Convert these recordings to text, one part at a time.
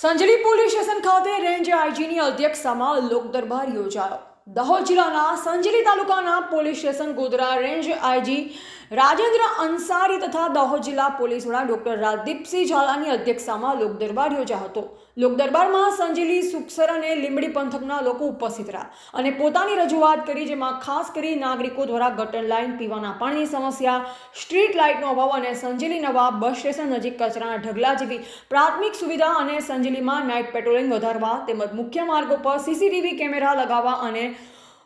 Sanjali police station ખાતે range આઈજીની અધ્યક્ષતામાં લોક દરબાર યોજાયો. દાહોદ જિલ્લાના સંજલી તાલુકાના police station Godhra range IG Rajendra Ansari તથા દાહોદ જિલ્લા પોલીસ વડા ડોક્ટર રાજદીપસિંહ ઝાલાની અધ્યક્ષતામાં લોકદરબાર યોજાયો હતો. લોક દરબારમાં સંજલી, સુખસર અને લીંબડી પંથકના લોકો ઉપસ્થિત રહ્યા અને પોતાની રજૂઆત કરી જેમાં ખાસ કરી નાગરિકો દ્વારા ગટર લાઇન, પીવાના પાણીની સમસ્યા, સ્ટ્રીટ લાઇટનો અભાવ અને સંજેલી નવા બસ સ્ટેશન નજીક કચરાના ઢગલા જેવી પ્રાથમિક સુવિધા અને સંજેલીમાં નાઇટ પેટ્રોલિંગ વધારવા તેમજ મુખ્ય માર્ગો પર સીસીટીવી કેમેરા લગાવવા અને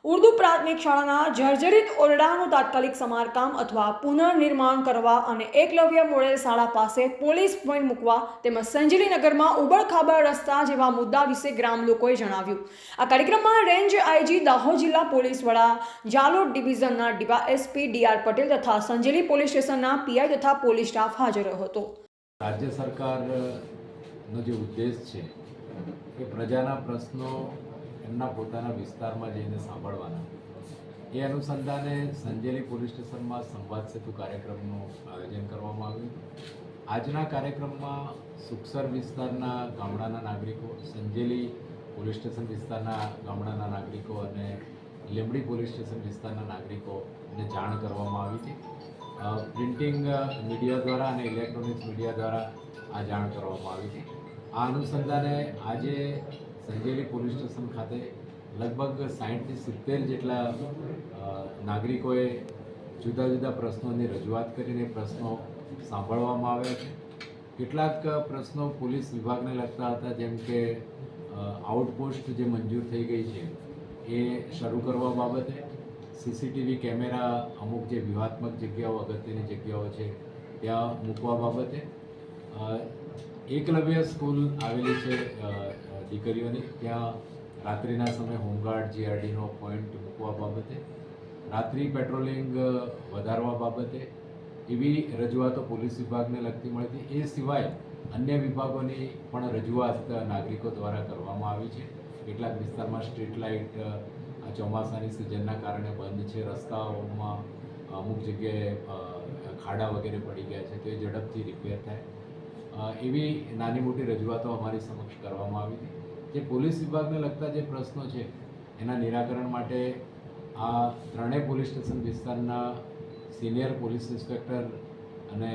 ઉર્દુ પ્રાથમિક શાળાના જર્જરિત ઓરડાનું તાત્કાલિક સમારકામ અથવા પુનર્નિર્માણ કરવા અને એકલવ્ય મોડેલ શાળા પાસે પોલીસ પોઈન્ટ મૂકવા તેમજ સંજેલી નગરમાં ઉબડખાબડ રસ્તા જેવા મુદ્દા વિશે ગ્રામ લોકોએ જણાવ્યું. આ કાર્યક્રમમાં રેન્જ આઈજી દાહોદ જિલ્લા પોલીસ વડા જાલોદ ડિવિઝનના ડીવા એસપી ડીઆર પટેલ તથા સંજેલી પોલીસ સ્ટેશનના પીઆઈ તથા પોલીસ સ્ટાફ હાજર હતો. રાજ્ય સરકારનો જે ઉદ્દેશ છે કે પ્રજાના પ્રશ્નો એમના પોતાના વિસ્તારમાં જઈને સાંભળવાના. એ અનુસંધાને સંજેલી પોલીસ સ્ટેશનમાં સંવાદ સેતુ કાર્યક્રમનું આયોજન કરવામાં આવ્યું. આજના કાર્યક્રમમાં સુખસર વિસ્તારના ગામડાના નાગરિકો, સંજેલી પોલીસ સ્ટેશન વિસ્તારના ગામડાના નાગરિકો અને લીંબડી પોલીસ સ્ટેશન વિસ્તારના નાગરિકોને જાણ કરવામાં આવી છે પ્રિન્ટિંગ મીડિયા દ્વારા અને ઇલેક્ટ્રોનિક્સ મીડિયા દ્વારા આ જાણ કરવામાં આવી છે આ અનુસંધાને આજે સંજેલી પોલીસ સ્ટેશન ખાતે લગભગ સાહીઠથી સિત્તેર જેટલા નાગરિકોએ જુદા જુદા પ્રશ્નોની રજૂઆત કરીને પ્રશ્નો સાંભળવામાં આવ્યા છે. કેટલાક પ્રશ્નો પોલીસ વિભાગને લગતા હતા, જેમ કે આઉટપોસ્ટ જે મંજૂર થઈ ગઈ છે, એ શરૂ કરવા બાબતે, સીસીટીવી કેમેરા અમુક જે વ્યૂહાત્મક જગ્યાઓ, અગત્યની જગ્યાઓ છે, ત્યાં મૂકવા બાબતે એકલવ્ય સ્કૂલ આવેલી છે દીકરીઓની ત્યાં રાત્રિના સમયે હોમગાર્ડ જીઆરડીનો પોઈન્ટ મૂકવા બાબતે, રાત્રિ પેટ્રોલિંગ વધારવા બાબતે એવી રજૂઆતો પોલીસ વિભાગને લગતી મળી હતી. એ સિવાય અન્ય વિભાગોની પણ રજૂઆત નાગરિકો દ્વારા કરવામાં આવી છે. કેટલાક વિસ્તારમાં સ્ટ્રીટ લાઇટ આ ચોમાસાની સિઝનના કારણે બંધ છે. રસ્તાઓમાં અમુક જગ્યાએ ખાડા વગેરે પડી ગયા છે. તો એ ઝડપથી રિપેર થાય. એવી નાની મોટી રજૂઆતો અમારી સમક્ષ કરવામાં આવી હતી. જે પોલીસ વિભાગને લગતા જે પ્રશ્નો છે, એના નિરાકરણ માટે આ ત્રણેય પોલીસ સ્ટેશન વિસ્તારના સિનિયર પોલીસ ઇન્સ્પેક્ટર અને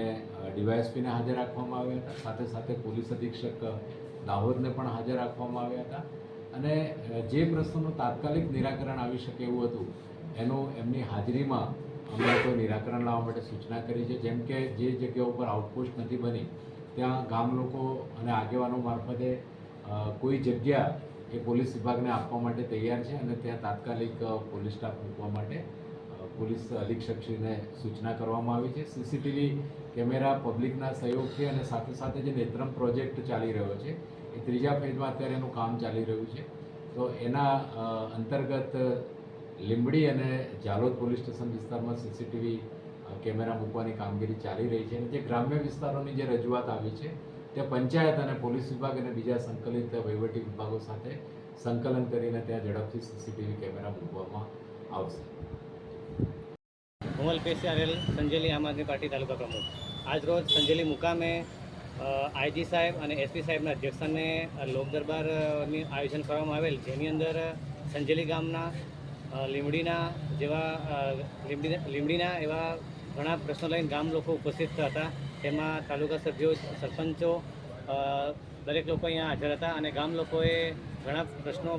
ડીવાયએસપીને હાજર રાખવામાં આવ્યા હતા. સાથે સાથે પોલીસ અધિક્ષક દાહોદને પણ હાજર રાખવામાં આવ્યા હતા. અને જે પ્રશ્નોનું તાત્કાલિક નિરાકરણ આવી શકે એવું હતું, એનું, એમની હાજરીમાં અમે તો નિરાકરણ લાવવા માટે સૂચના કરી છે. જેમ કે જે જગ્યા ઉપર આઉટપોસ્ટ નથી બની, ત્યાં ગામ લોકો અને આગેવાનો મારફતે કોઈ જગ્યા એ પોલીસ વિભાગને આપવા માટે તૈયાર છે અને ત્યાં તાત્કાલિક પોલીસ સ્ટાફ મૂકવા માટે પોલીસ અધિક્ષકશ્રીને સૂચના કરવામાં આવી છે. સીસીટીવી કેમેરા પબ્લિકના સહયોગથી અને સાથે સાથે જે નેત્રમ પ્રોજેક્ટ ચાલી રહ્યો છે, એ ત્રીજા ફેઝમાં અત્યારે એનું કામ ચાલી રહ્યું છે. તો એના અંતર્ગત લીંબડી અને જાલોદ પોલીસ સ્ટેશન વિસ્તારમાં સીસીટીવી કેમેરા મૂકવાની કામગીરી ચાલી રહી છે અને જે ગ્રામ્ય વિસ્તારોની જે રજૂઆત આવી છે તે પંચાયત અને પોલીસ વિભાગ અને બીજા સંકલિત વહીવટી વિભાગો સાથે સંકલન કરીને ત્યાં ઝડપથી સીસીટીવી કેમેરા મૂકવામાં આવશે. હું અલ્પેશ આરેલ સંજેલી આમ આદમી પાર્ટી તાલુકા પ્રમુખ. આજ રોજ સંજેલી મુકામે આઈજી સાહેબ અને એસપી સાહેબના અધ્યક્ષસ્થાને લોક દરબારની આયોજન કરવામાં આવેલ, જેની અંદર સંજેલી ગામના લીમડીના જેવા લીમડીના એવા ઘણા પ્રશ્નો લઈને ગામ લોકો ઉપસ્થિત હતા. તેમાં તાલુકા સભ્યો, સરપંચો દરેક લોકો અહીંયા હાજર હતા અને ગામ લોકોએ ઘણા પ્રશ્નો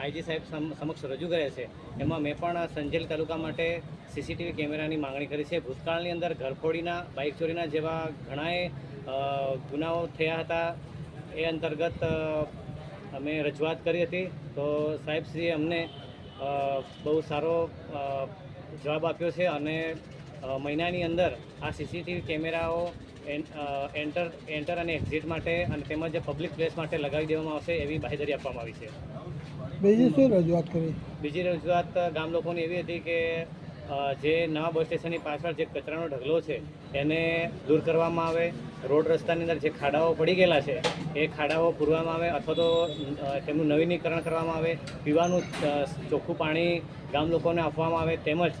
આઈજી સાહેબ સમક્ષ રજૂ કર્યા છે. એમાં મેં પણ સંજેલ તાલુકા માટે સીસીટીવી કેમેરાની માંગણી કરી છે. ભૂતકાળની અંદર ઘરફોડીના, બાઇક ચોરીના જેવા ઘણાએ ગુનાઓ થયા હતા. એ અંતર્ગત અમે રજૂઆત કરી હતી. તો સાહેબશ્રીએ અમને બહુ સારો જવાબ આપ્યો છે અને મહિનાની અંદર આ સીસીટીવી કેમેરાઓ એન- એન્ટર એન્ટર અને એક્ઝિટ માટે અને તેમજ પબ્લિક પ્લેસ માટે લગાવી દેવામાં આવશે એવી બાહેધરી આપવામાં આવી છે. બીજી શું રજૂઆત કરી? બીજી રજૂઆત ગામ લોકોની એવી હતી કે જે નવા બસ સ્ટેશનની પાછળ જે કચરાનો ઢગલો છે એને દૂર કરવામાં આવે. રોડ રસ્તાની અંદર જે ખાડાઓ પડી ગયેલા છે એ ખાડાઓ પૂરવામાં આવે અથવા તો તેમનું નવીનીકરણ કરવામાં આવે. પીવાનું ચોખ્ખું પાણી ગામ લોકોને આપવામાં આવે. તેમજ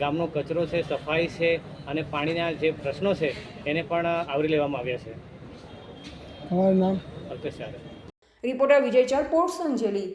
ગામનો કચરો છે સફાઈ છે અને પાણીના જે પ્રશ્નો છે એને પણ આવરી લેવામાં આવ્યા છે. તમારું નામ? અલ્પેશ યાદવ. રિપોર્ટર વિજય ચરપોટ સંજેલી.